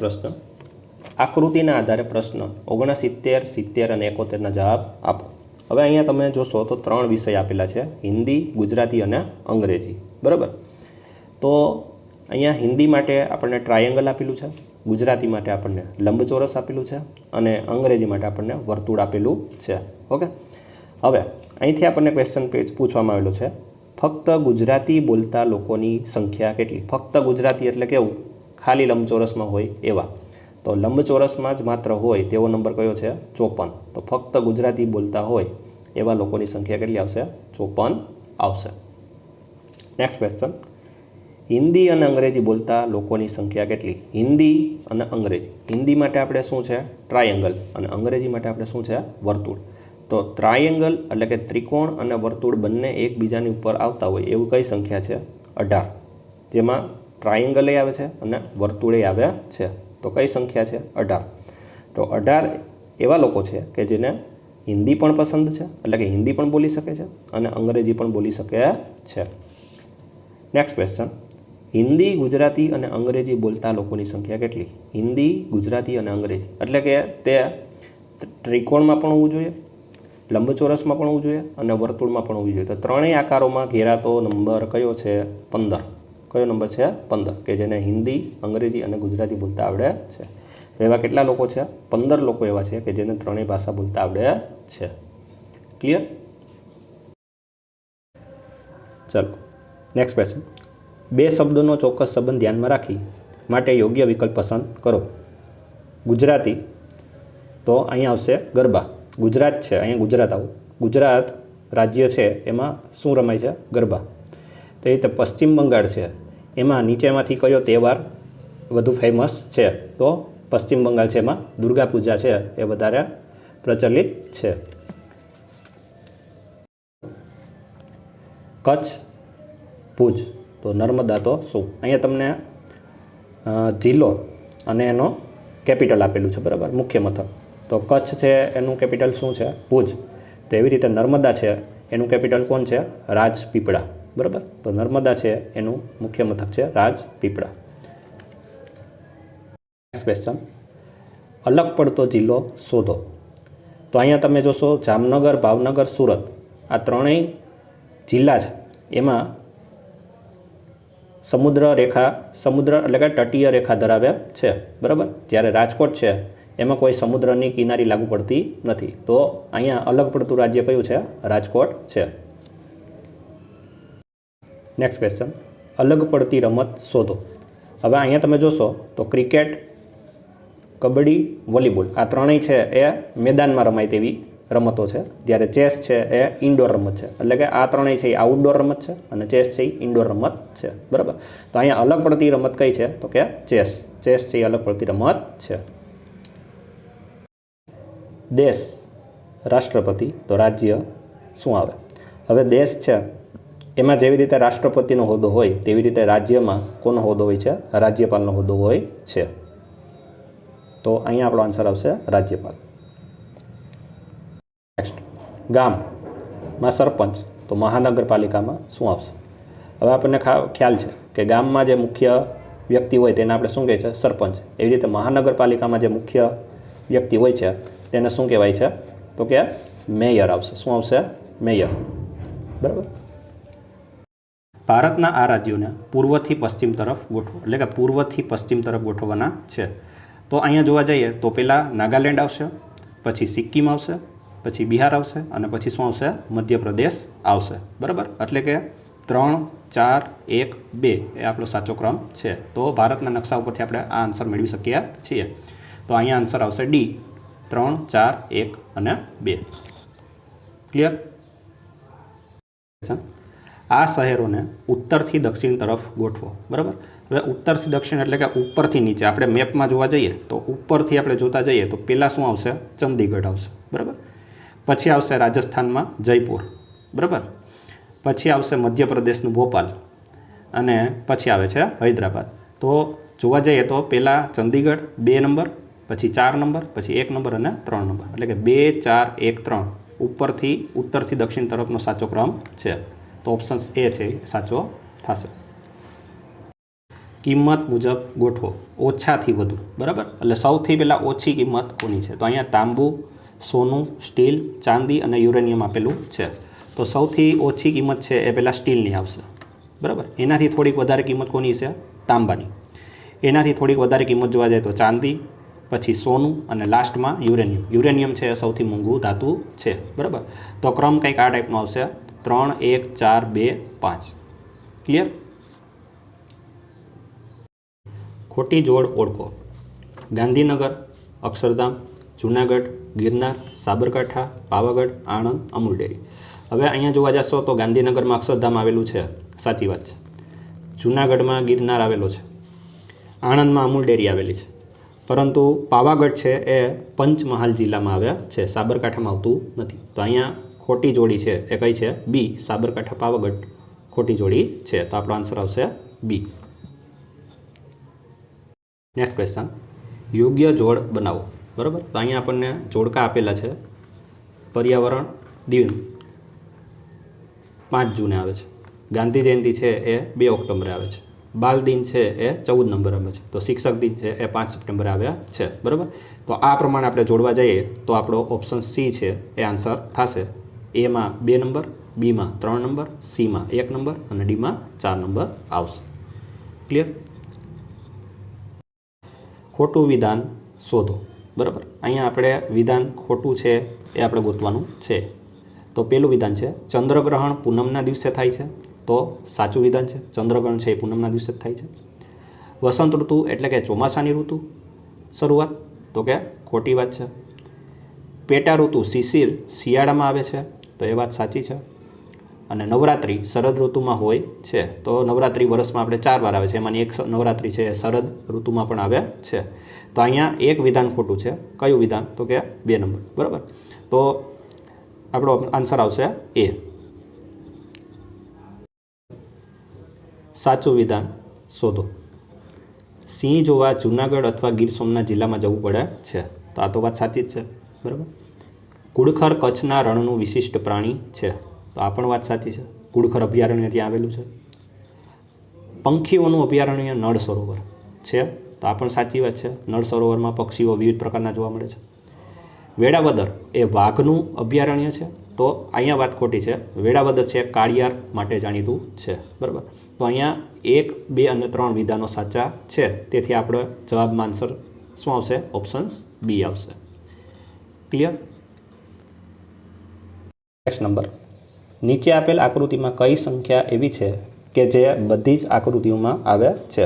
પ્રશ્ન. આકૃતિના આધારે પ્રશ્ન ઓગણસિત્તેર, સિત્તેર અને એકોતેરના જવાબ આપો. હવે અહીંયા તમે જોશો તો ત્રણ વિષય આપેલા છે, હિન્દી, ગુજરાતી અને અંગ્રેજી. બરાબર? તો અહીંયા હિન્દી માટે આપણને ટ્રાયેંગલ આપેલું છે, ગુજરાતી માટે આપણને લંબચોરસ આપેલું છે અને અંગ્રેજી માટે આપણને વર્તુળ આપેલું છે. ઓકે? હવે, અહીંથી આપણને ક્વેશ્ચન પેજ પૂછવામાં આવેલો છે, ફક્ત ગુજરાતી બોલતા લોકોની સંખ્યા કેટલી? ફક્ત ગુજરાતી એટલે કેવું? ખાલી લંબચોરસમાં હોય એવા. તો લંબચોરસમાં જ માત્ર હોય તેવો નંબર કયો છે? ચોપન. તો ફક્ત ગુજરાતી બોલતા હોય એવા લોકોની સંખ્યા કેટલી આવશે? ચોપન આવશે. નેક્સ્ટ ક્વેશ્ચન હિન્દી અને અંગ્રેજી બોલતા લોકોની સંખ્યા કેટલી? હિન્દી અને અંગ્રેજી. હિન્દી માટે આપણે શું છે? ટ્રાયેંગલ અને અંગ્રેજી માટે આપણે શું છે? વર્તુળ. તો ટ્રાયેંગલ એટલે કે ત્રિકોણ અને વર્તુળ બંને એકબીજાની ઉપર આવતા હોય એવું કઈ સંખ્યા છે? અઢાર. જેમાં ટ્રાયેંગલે આવે છે અને વર્તુળે આવે છે. તો કઈ સંખ્યા છે? અઢાર. તો અઢાર એવા લોકો છે કે જેને હિન્દી પણ પસંદ છે, એટલે કે હિન્દી પણ બોલી શકે છે અને અંગ્રેજી પણ બોલી શકે છે. નેક્સ્ટ ક્વેશ્ચન હિન્દી, ગુજરાતી અને અંગ્રેજી બોલતા લોકોની સંખ્યા કેટલી? હિન્દી, ગુજરાતી અને અંગ્રેજી. એટલે કે તે ત્રિકોણમાં પણ હોવું જોઈએ, લંબચોરસમાં પણ હોવું જોઈએ અને વર્તુળમાં પણ હોવું જોઈએ. તો ત્રણેય આકારોમાં ઘેરાતો નંબર કયો છે? પંદર. કયો નંબર છે? પંદર, કે જેને હિન્દી, અંગ્રેજી અને ગુજરાતી બોલતા આવડે છે. તો એવા કેટલા લોકો છે? પંદર લોકો એવા છે કે જેને ત્રણેય ભાષા બોલતા આવડે છે. ક્લિયર ચલો નેક્સ્ટ ક્વેશ્ચન બે શબ્દોનો ચોક્કસ સંબંધ ધ્યાનમાં રાખી માટે યોગ્ય વિકલ્પ પસંદ કરો. ગુજરાતી, તો અહીંયા આવશે ગરબા. ગુજરાત છે, અહીંયા ગુજરાત આવું. ગુજરાત રાજ્ય છે, એમાં શું રમાય છે? ગરબા. તો એ રીતે પશ્ચિમ બંગાળ છે. એમાં નીચેમાંથી કયો તહેવાર વધુ ફેમસ છે? તો પશ્ચિમ બંગાળ છે એમાં દુર્ગા પૂજા છે એ વધારે પ્રચલિત છે. કચ્છ ભુજ તો નર્મદા તો શું? અહીંયા તમને જિલ્લો અને એનો કેપિટલ આપેલું છે બરાબર, મુખ્ય મથક. તો કચ્છ છે એનું કેપિટલ શું છે? ભુજ તો એવી રીતે નર્મદા છે, એનું કેપિટલ કોણ છે? રાજપીપળા. બરાબર? તો નર્મદા છે એનું મુખ્ય મથક છે રાજપીપળા. નેક્સ્ટ ક્વેશ્ચન અલગ પડતો જિલ્લો શોધો. તો અહીંયા તમે જોશો જામનગર, ભાવનગર, સુરત. આ ત્રણેય જિલ્લા છે. એમાં સમુદ્ર રેખા, સમુદ્ર એટલે કે તટીય રેખા ધરાવે છે. બરાબર? જ્યારે રાજકોટ છે, એમાં કોઈ સમુદ્રની કિનારી લાગુ પડતી નથી. તો અહીંયા અલગ પડતું રાજ્ય કયું છે? રાજકોટ છે. નેક્સ્ટ ક્વેશ્ચન અલગ પડતી રમત શોધો. હવે અહીંયા તમે જોશો તો ક્રિકેટ, કબડ્ડી, વોલીબોલ આ ત્રણેય છે એ મેદાનમાં રમાય તેવી રમતો છે. જ્યારે ચેસ છે એ ઇન્ડોર રમત છે. એટલે કે આ ત્રણેય છે એ આઉટડોર રમત છે અને ચેસ છે એ ઇન્ડોર રમત છે. બરાબર? તો અહીંયા અલગ પડતી રમત કઈ છે? તો કે ચેસ. ચેસ છે એ અલગ પડતી રમત છે. દેશ રાષ્ટ્રપતિ તો રાજ્ય શું આવે? હવે દેશ છે એમાં જેવી રીતે રાષ્ટ્રપતિનો હોદ્દો હોય, તેવી રીતે રાજ્યમાં કોનો હોદ્દો હોય છે? રાજ્યપાલનો હોદ્દો હોય છે. તો અહીંયા આપણો આન્સર આવશે રાજ્યપાલ. નેક્સ્ટ ગામમાં સરપંચ. તો મહાનગરપાલિકામાં શું આવશે? હવે આપણને ખ્યાલ છે કે ગામમાં જે મુખ્ય વ્યક્તિ હોય તેને આપણે શું કહે છે? સરપંચ. એવી રીતે મહાનગરપાલિકામાં જે મુખ્ય વ્યક્તિ હોય છે તેને શું કહેવાય છે? તો કે મેયર આવશે. શું આવશે? મેયર. બરાબર? ભારતના આ રાજ્યોને પૂર્વથી પશ્ચિમ તરફ ગોઠવો, એટલે કે પૂર્વથી પશ્ચિમ તરફ ગોઠવવાના છે. તો અહીંયા જોવા જઈએ તો પહેલાં નાગાલેન્ડ આવશે, પછી સિક્કિમ આવશે, પછી બિહાર આવશે અને પછી શું આવશે? મધ્યપ્રદેશ આવશે. બરાબર? એટલે કે ત્રણ, ચાર, એક, બે એ આપણો સાચો ક્રમ છે. તો ભારતના નકશા ઉપરથી આપણે આ આન્સર મેળવી શકીએ છીએ. તો અહીંયા આન્સર આવશે ડી. ત્રણ, ચાર, એક અને બે. ક્લિયર આ શહેરોને ઉત્તરથી દક્ષિણ તરફ ગોઠવો, બરાબર? હવે ઉત્તરથી દક્ષિણ એટલે કે ઉપરથી નીચે. આપણે મેપમાં જોવા જઈએ તો ઉપરથી આપણે જોતા જઈએ તો પહેલાં શું આવશે? ચંદીગઢ આવશે, બરાબર? પછી આવશે રાજસ્થાનમાં જયપુર, બરાબર? પછી આવશે મધ્યપ્રદેશનું ભોપાલ અને પછી આવે છે હૈદરાબાદ. તો જોવા જઈએ તો પહેલાં ચંદીગઢ બે નંબર, પછી ચાર નંબર, પછી એક નંબર અને ત્રણ નંબર. એટલે કે બે, ચાર, એક, ત્રણ ઉપરથી, ઉત્તરથી દક્ષિણ તરફનો સાચો ક્રમ છે. તો ઓપ્શન એ છે, સાચો થશે. કિંમત મુજબ ગોઠવો. ઓછાથી વધુ, બરાબર? એટલે સૌથી પહેલાં ઓછી કિંમત કોની છે? તો અહીંયા તાંબુ, સોનું, સ્ટીલ, ચાંદી અને યુરેનિયમ આપેલું છે. તો સૌથી ઓછી કિંમત છે એ પહેલાં સ્ટીલની આવશે, બરાબર? એનાથી થોડીક વધારે કિંમત કોની છે? તાંબાની. એનાથી થોડીક વધારે કિંમત જોવા જાય તો ચાંદી, પછી સોનું અને લાસ્ટમાં યુરેનિયમ. યુરેનિયમ છે એ સૌથી મોંઘું ધાતુ છે, બરાબર? તો ક્રમ કંઈક આ ટાઈપનો આવશે. ત્રણ એક ચાર બે પાંચ. ક્લિયર ખોટી જોડ ઓળખો. ગાંધીનગર, અક્ષરધામ, જુનાગઢ, ગિરનાર, સાબરકાંઠા, પાવાગઢ, આણંદ, અમૂલ ડેરી. હવે અહીંયા જોવા જશો તો ગાંધીનગરમાં અક્ષરધામ આવેલું છે. સાચી વાત છે. જુનાગઢમાં ગિરનાર આવેલો છે. આણંદમાં અમૂલ ડેરી આવેલી છે. પરંતુ પાવાગઢ છે એ પંચમહાલ જિલ્લામાં આવ્યા છે. સાબરકાંઠામાં આવતું નથી. તો અહીંયા ખોટી જોડી છે એ કઈ છે? બી સાબરકાંઠા પાવાગઢ. ખોટી જોડી છે. તો આપણો આન્સર આવશે બી નેક્સ્ટ ક્વેશ્ચન યોગ્ય જોડ બનાવો. બરાબર? તો અહીંયા આપણને જોડકા આપેલા છે. પર્યાવરણ દિન પાંચ જૂને આવે છે. ગાંધી જયંતિ છે એ બે ઓક્ટોબરે આવે છે. બાલ દિન છે એ ચૌદ નંબર આવે છે. તો શિક્ષક દિન છે એ પાંચ સપ્ટેમ્બરે આવ્યા છે. બરાબર? તો આ પ્રમાણે આપણે જોડવા જઈએ તો આપણો ઓપ્શન સી છે એ આન્સર થશે. એમાં બે નંબર બીમાં ત્રણ નંબર સીમાં એક નંબર અને ડીમાં ચાર નંબર આવશે. ક્લિયર ખોટું વિધાન શોધો. બરાબર? અહીંયા આપણે વિધાન ખોટું છે એ આપણે ગોતવાનું છે. તો પહેલું વિધાન છે, ચંદ્રગ્રહણ પૂનમના દિવસે થાય છે. તો સાચું વિધાન છે, ચંદ્રગ્રહણ છે એ પૂનમના દિવસે થાય છે. વસંત ઋતુ એટલે કે ચોમાસાની ઋતુ. શરૂઆત? તો કે ખોટી વાત છે. પેટા ઋતુ, શિશિર શિયાળામાં આવે છે. તો એ વાત સાચી છે. અને નવરાત્રિ શરદ ઋતુમાં હોય છે. તો નવરાત્રિ વર્ષમાં આપણે ચાર વાર આવે છે. એમાંની એક નવરાત્રિ છે એ શરદ ઋતુમાં પણ આવે છે. તો અહીંયા એક વિધાન ખોટું છે. કયું વિધાન? તો કે બે નંબર. બરાબર? તો આપણો આન્સર આવશે એ. સાચું વિધાન શોધો. સિંહ જોવા જૂનાગઢ અથવા ગીર સોમનાથ જિલ્લામાં જવું પડે છે. તો આ તો વાત સાચી જ છે. બરાબર? કુડખર કચ્છના રણનું વિશિષ્ટ પ્રાણી છે. તો આ પણ વાત સાચી છે. કુડખર અભયારણ્ય ત્યાં આવેલું છે. પંખીઓનું અભયારણ્ય નળ સરોવર છે. તો આ પણ સાચી વાત છે. નળ સરોવરમાં પક્ષીઓ વિવિધ પ્રકારના જોવા મળે છે. વેડાવદર એ વાઘનું અભયારણ્ય છે. તો અહીંયા વાત ખોટી છે. વેડાવદર છે કાળિયાર માટે જાણીતું છે. બરાબર? તો અહીંયા એક, બે અને ત્રણ વિધાનો સાચા છે. તેથી આપણે જવાબમાં આન્સર શું આવશે? ઓપ્શન્સ બી આવશે. ક્લિયર નેક્સ્ટ નંબર નીચે આપેલ આકૃતિમાં કઈ સંખ્યા એવી છે કે જે બધી જ આકૃતિઓમાં આવે છે?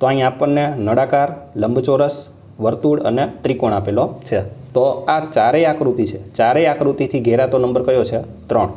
તો અહીં આપણને નળાકાર, લંબચોરસ, વર્તુળ અને ત્રિકોણ આપેલો છે. તો આ ચારેય આકૃતિ છે. ચારેય આકૃતિથી ઘેરાતો નંબર કયો છે? ત્રણ.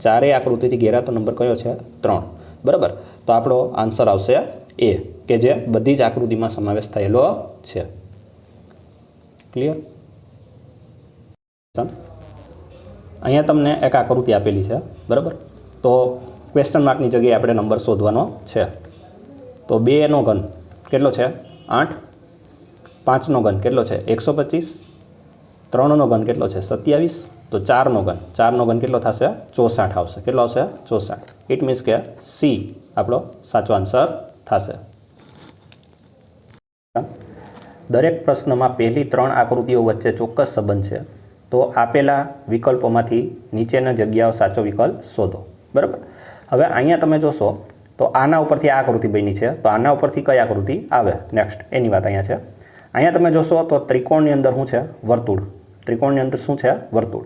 ચારેય આકૃતિથી ઘેરાતો નંબર કયો છે? ત્રણ. બરાબર? તો આપણો આન્સર આવશે એ, કે જે બધી જ આકૃતિમાં સમાવેશ થયેલો છે. ક્લિયર અહીંયા તમને એક આકૃતિ આપેલી છે, બરાબર? તો ક્વેશ્ચન માર્કની જગ્યાએ આપણે નંબર શોધવાનો છે. તો બેનો ઘન કેટલો છે? આઠ. પાંચનો ઘન કેટલો છે? એકસો પચીસ. ત્રણનો ઘન કેટલો છે? સત્યાવીસ. તો ચારનો ઘન. ચારનો ઘન કેટલો થશે? ચોસાઠ આવશે. કેટલો આવશે? ચોસાઠ. ઇટ મીન્સ કે સી આપણો સાચો આન્સર થશે. દરેક પ્રશ્નમાં પહેલી ત્રણ આકૃતિઓ વચ્ચે ચોક્કસ સંબંધ છે. તો આપેલા વિકલ્પોમાંથી નીચેના જગ્યાઓ સાચો વિકલ્પ શોધો. બરાબર? હવે અહીંયા તમે જોશો, તો આના ઉપરથી આ આકૃતિ બની છે. તો આના ઉપરથી કઈ આકૃતિ આવે? નેક્સ્ટ એની વાત અહીંયા છે. અહીંયા તમે જોશો, તો ત્રિકોણની અંદર શું છે? વર્તુળ. ત્રિકોણની અંદર શું છે? વર્તુળ.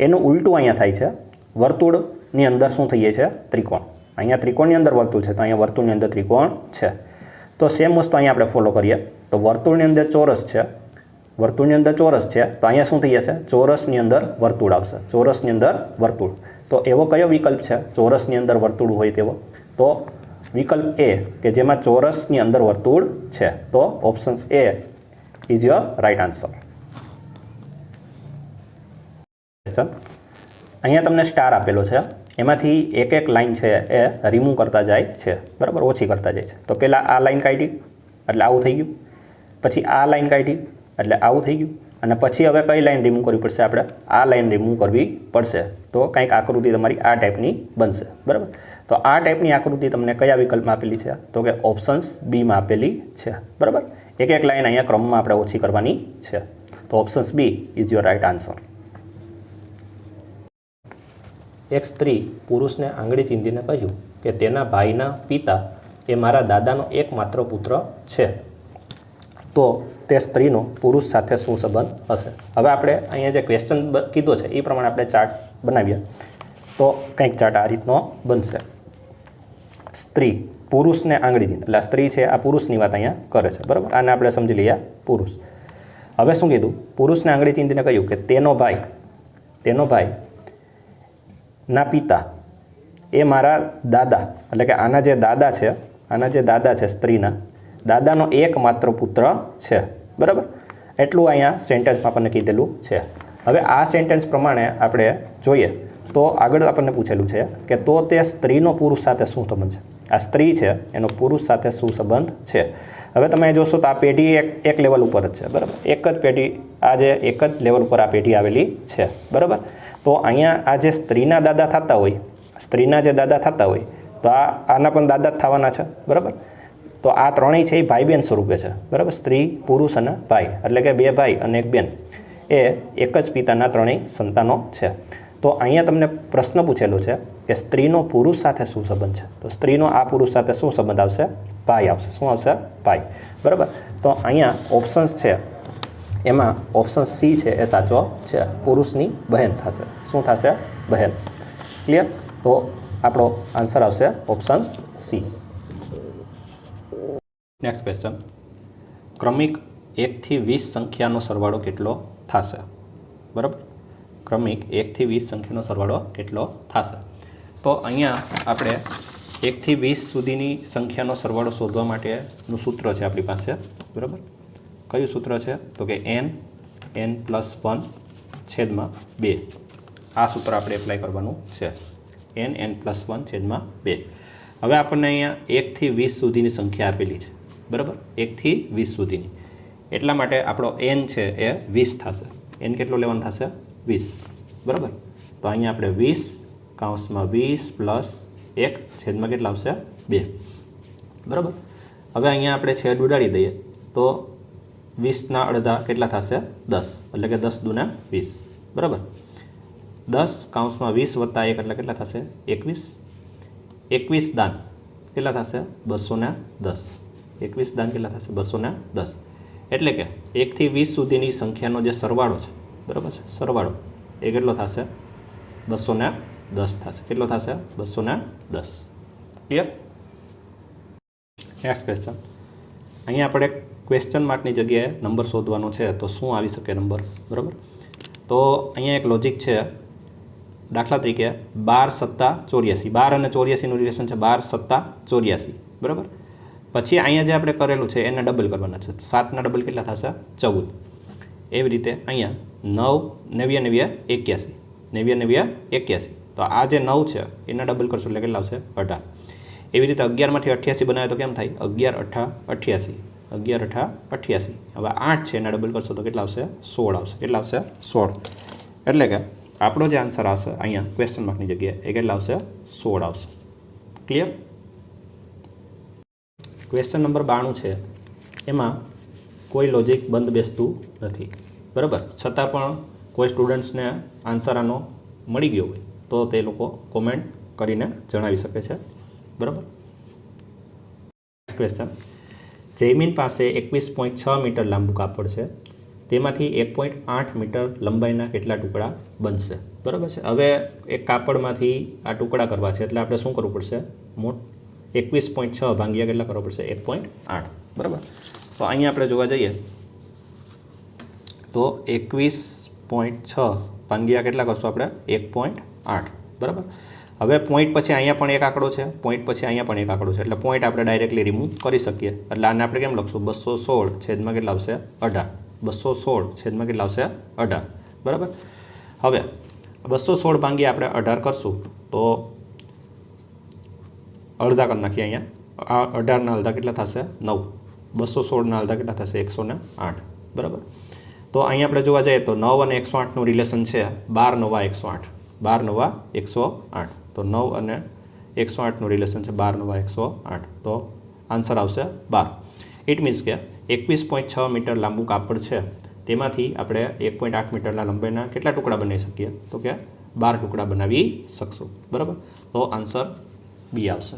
એનું ઉલટું અહીંયા થાય છે. વર્તુળની અંદર શું થઈએ છે? ત્રિકોણ. અહીંયા ત્રિકોણની અંદર વર્તુળ છે, તો અહીંયા વર્તુળની અંદર ત્રિકોણ છે. તો સેમ વસ્તુ અહીંયા આપણે ફોલો કરીએ. તો વર્તુળની અંદર ચોરસ છે. વર્તુળની અંદર ચોરસ છે, તો અહીંયા શું થઈ જશે? ચોરસની અંદર વર્તુળ આવશે. ચોરસની અંદર વર્તુળ. તો એવો કયો વિકલ્પ છે? ચોરસની અંદર વર્તુળ હોય તેવો. તો વિકલ્પ એ કે જેમાં ચોરસની અંદર વર્તુળ છે. તો options A is your right answer અહીંયા તમને સ્ટાર આપેલો છે. એમાંથી એક એક લાઈન છે એ રિમૂવ કરતા જાય છે. બરાબર? ઓછી કરતા જાય છે. તો પહેલાં આ લાઇન કાઢી. એટલે આવું થઈ ગયું. પછી આ લાઇન કાઢી. એટલે આવું થઈ ગયું. અને પછી હવે કઈ લાઈન રિમૂવ કરવી પડશે આપણે? આ લાઈન રિમૂવ કરવી પડશે. તો કંઈક આકૃતિ તમારી આ ટાઈપની બનશે. બરાબર? તો આ ટાઈપની આકૃતિ તમને કયા વિકલ્પમાં આપેલી છે? તો કે ઓપ્શન્સ બીમાં આપેલી છે. બરાબર? એક એક લાઈન અહીંયા ક્રમમાં આપણે ઓછી કરવાની છે. તો options B is your right answer એક સ્ત્રી પુરુષને આંગળી ચીંધીને કહ્યું કે તેના ભાઈના પિતા એ મારા દાદાનો એકમાત્ર પુત્ર છે. તો તે સ્ત્રીનો પુરુષ સાથે શું સંબંધ હશે? હવે આપણે અહીંયા જે ક્વેશ્ચન કીધો છે, એ પ્રમાણે આપણે ચાર્ટ બનાવીએ. તો કંઈક ચાર્ટ આ રીતનો બનશે. સ્ત્રી પુરુષને આંગળી ચીંધે એટલે સ્ત્રી છે, આ પુરુષની વાત અહીંયા કરે છે. બરાબર? આને આપણે સમજી લઈએ, પુરુષ. હવે શું કીધું? પુરુષને આંગળી ચીંધીને કહ્યું કે તેનો ભાઈ તેનો ભાઈ, ના પિતા, એ મારા દાદા. એટલે કે આના જે દાદા છે, આના જે દાદા છે સ્ત્રીના દાદાનો એકમાત્ર પુત્ર છે. બરાબર? એટલું અહીંયા સેન્ટેન્સમાં આપણને કીધેલું છે. હવે આ સેન્ટેન્સ પ્રમાણે આપણે જોઈએ તો આગળ આપણને પૂછેલું છે કે તો તે સ્ત્રીનો પુરુષ સાથે શું સંબંધ છે? આ સ્ત્રી છે, એનો પુરુષ સાથે શું સંબંધ છે? હવે તમે જોશો તો આ પેઢી એક એક લેવલ ઉપર જ છે. બરાબર? એક જ પેઢી, આ જે એક જ લેવલ ઉપર આ પેઢી આવેલી છે. બરાબર? તો અહીંયા આ જે સ્ત્રીના દાદા થતા હોય, સ્ત્રીના જે દાદા થતા હોય, તો આ, આના પણ દાદા જ થવાના છે. બરાબર? તો આ ત્રણેય છે એ ભાઈ બહેન સ્વરૂપે છે. બરાબર? સ્ત્રી, પુરુષ અને ભાઈ. એટલે કે બે ભાઈ અને એક બેન. એ એક જ પિતાના ત્રણેય સંતાનો છે. તો અહીંયા તમને પ્રશ્ન પૂછેલો છે કે સ્ત્રીનો પુરુષ સાથે શું સંબંધ છે? તો સ્ત્રીનો આ પુરુષ સાથે શું સંબંધ આવશે? ભાઈ આવશે. શું આવશે? ભાઈ. બરાબર? તો અહીંયા ઓપ્શન્સ છે. એમાં ઓપ્શન સી છે એ સાચો છે. પુરુષની બહેન થશે. શું થશે? બહેન. ક્લિયર તો આપણો આન્સર આવશે ઓપ્શન્સ સી નેક્સ્ટ ક્વેશ્ચન ક્રમિક એકથી વીસ સંખ્યાનો સરવાળો કેટલો થશે? બરાબર? ક્રમિક એકથી વીસ સંખ્યાનો સરવાળો કેટલો થશે? તો અહીંયા આપણે એકથી વીસ સુધીની સંખ્યાનો સરવાળો શોધવા માટેનું સૂત્ર છે આપણી પાસે. બરાબર? કયું સૂત્ર છે? તો કે એન એન પ્લસ વન છેદમાં બે. આ સૂત્ર આપણે એપ્લાય કરવાનું છે. એન એન પ્લસ વન છેદમાં બે. હવે આપણને અહીંયા એકથી વીસ સુધીની સંખ્યા આપેલી છે. બરાબર? એકથી વીસ સુધીની. એટલા માટે આપણો એન છે એ વીસ થશે. એન કેટલો લેવાનું થશે? વીસ. બરાબર? તો અહીંયા આપણે વીસ કાઉન્સમાં વીસ પ્લસ એક છેદમાં કેટલા આવશે? બે. બરાબર? હવે અહીંયા આપણે છેદ ઉડાડી દઈએ. તો વીસના અડધા કેટલા થશે? દસ. એટલે કે દસ દુના વીસ. બરાબર? દસ કાઉન્સમાં વીસ વત્તા એક એટલે કેટલા થશે? એકવીસ. એકવીસ દાન. કેટલા થશે? બસો દસ. એકવીસ દાન કેટલા થશે, બસો ને દસ. એટલે કે એકથી વીસ સુધીની સંખ્યાનો જે સરવાળો છે, બરાબર છે? સરવાળો. એ કેટલો થશે? બસો ને દસ થશે. કેટલો થશે? બસો ને દસ. ક્લિયર નેક્સ્ટ ક્વેશ્ચન અહીંયા આપણે ક્વેશ્ચન માર્કની જગ્યાએ નંબર શોધવાનો છે, તો શું આવી શકે નંબર બરાબર? તો અહીંયા એક લોજિક છે. દાખલા તરીકે બાર સત્તા ચોર્યાસી. બાર અને ચોર્યાસીનું રિલેશન છે બાર સત્તા ચોર્યાસી. બરાબર? પછી અહીંયા જે આપણે કરેલું છે, એને ડબલ કરવાના છે. તો સાતના ડબલ કેટલા થશે? ચૌદ. એવી રીતે અહીંયા નવ, નેવ્યા નેવ્યા એક્યાસી. નેવ્યા નેવ્યા એક્યાસી. તો આ જે નવ છે, એના ડબલ કરશું એટલે કેટલા આવશે? અઢાર. એવી રીતે અગિયારમાંથી અઠ્યાસી બનાવે તો કેમ થાય? અગિયાર અઠા અઠ્યાસી. અગિયાર અઠા અઠ્યાસી. હવે આઠ છે, એના ડબલ કરશો તો કેટલા આવશે? સોળ આવશે. કેટલા આવશે? સોળ. એટલે કે આપણો જે આન્સર આવશે અહીંયા ક્વેશ્ચન માર્કની જગ્યાએ, એ કેટલા આવશે? સોળ આવશે. ક્લિયર ક્વેશ્ચન નંબર બાણું છે. એમાં કોઈ લોજિક બંધ બેસતું નથી. બરાબર? છતાં પણ કોઈ સ્ટુડન્ટ્સને આન્સર આનો મળી ગયો હોય, તો તે લોકો કોમેન્ટ કરીને જણાવી શકે છે. બરાબર? ક્વેશ્ચન જૈમિન પાસે એકવીસ પોઈન્ટ છ મીટર લાંબુ કાપડ છે. તેમાંથી એક પોઈન્ટ આઠ મીટર લંબાઈના કેટલા ટુકડા બનશે? બરાબર છે? હવે એક કાપડમાંથી આ ટુકડા કરવા છે, એટલે આપણે શું કરવું પડશે? મોટ એકવીસ પોઈન્ટ છ ભાંગ્યા કેટલા કરવો પડશે? એક પોઈન્ટ આઠ. બરાબર? તો અહીંયા આપણે જોવા જઈએ તો એકવીસ પોઈન્ટ છ ભાંગ્યા કેટલા કરશું આપણે? એક પોઈન્ટ આઠ. બરાબર? હવે પોઈન્ટ પછી અહીંયા પણ એક આંકડો છે. પોઈન્ટ પછી અહીંયા પણ એક આંકડો છે. એટલે પોઈન્ટ આપણે ડાયરેક્ટલી રિમૂવ કરી શકીએ. એટલે આને આપણે કેમ લખશું? બસો સોળ છેદમાં કેટલા આવશે? અઢાર. બસો સોળ છેદમાં કેટલા આવશે? અઢાર. બરાબર? હવે બસો સોળ ભાંગી આપણે અઢાર કરશું તો અડધા કરી નાખીએ અહીંયા. આ અઢારના અડધા કેટલા થશે? નવ. બસો સોળના અડધા કેટલા થશે? એકસો ને આઠ. બરાબર? તો અહીંયા આપણે જોવા જઈએ તો નવ અને એકસો આઠનું રિલેશન છે બાર નવા એકસો આઠ. બાર નવા એકસો આઠ. તો નવ અને એકસો આઠનું રિલેશન છે બાર નવા એકસો આઠ. તો આન્સર આવશે બાર. ઇટ મીન્સ કે એકવીસ પોઈન્ટ છ મીટર લાંબુ કાપડ છે. તેમાંથી આપણે એક પોઈન્ટ આઠ મીટરના લંબાઈના કેટલા ટુકડા બનાવી શકીએ? તો કે બાર ટુકડા બનાવી શકશું. બરાબર? તો આન્સર બી આવશે.